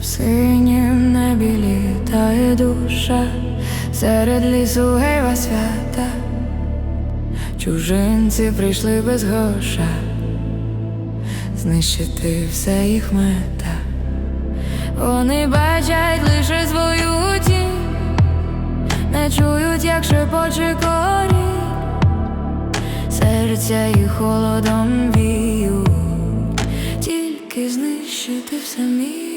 В синім небі літає душа, серед лісу гейва свята, чужинці прийшли без гроша, знищити все їх мета. Вони бачать лише свою тінь, не чують, як шепоче корінь, серця їх холодом віють, тільки знищити все вміють.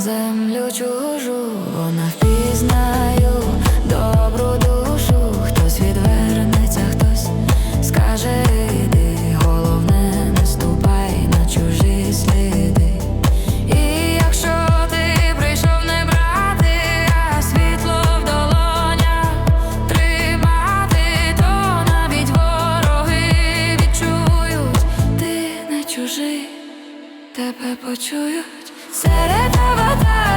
Землю чужу, вона впізнаю добру душу. Хтось відвернеться, хтось скаже іди. Головне, не на чужі сліди. І якщо ти прийшов не брати, а світло в долонях тримати, то навіть вороги відчують, ти не чужий тебе почують серед аватарів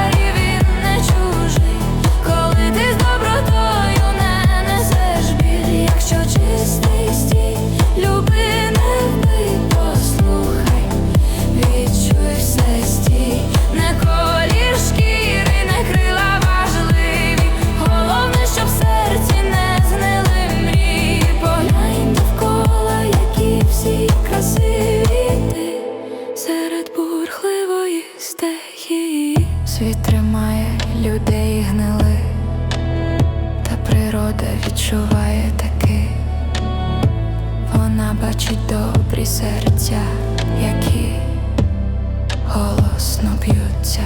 природа відчуває таки. Вона бачить добрі серця, які голосно б'ються.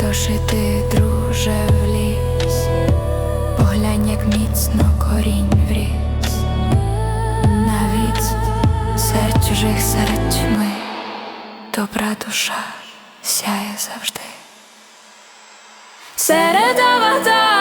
Тож і ти, друже, в ліс, поглянь, як міцно корінь вріс, навіть серед чужих серед тьми, добра душа сяє завжди. Серед аватарів він не чужий,